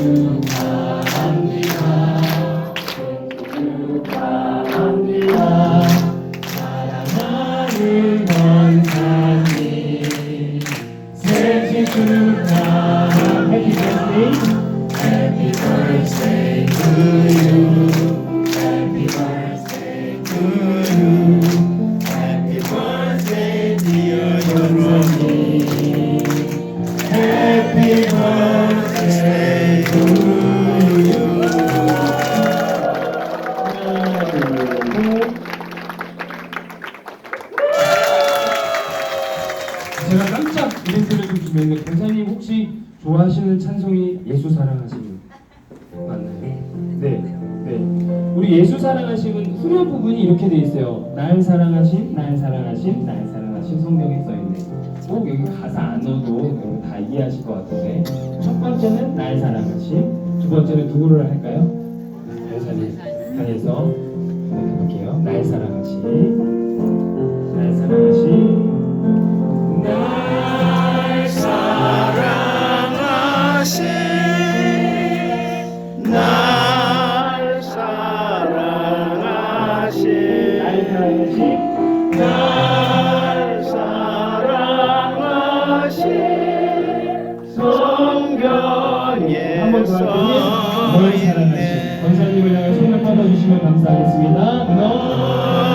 축하합니다. 축하합니다. 사랑하는 권사님 생일 축하 제가 깜짝 이벤트를 좀 준비했는데 권사님 혹시 좋아하시는 찬송이 예수 사랑하시는 맞나요? 네, 네. 우리 예수 사랑하심은 후렴 부분이 이렇게 돼 있어요. 날 사랑하신, 날 사랑하신, 날 사랑하신 성경에 써 있네. 꼭 여기 가사 안 넣어도 여러분 다 이해하실 것 같은데 첫 번째는 날 사랑하심, 두 번째는 누구를 할까요? 권사님 향해서 한번 해볼게요. 날 사랑하심, 사랑하신 사랑하신 날 사랑하신 성경에 한번 더 할게요. 널 사랑하신 권사님을 향해 손을 뻗어주시면 감사하겠습니다. 널널 사랑하신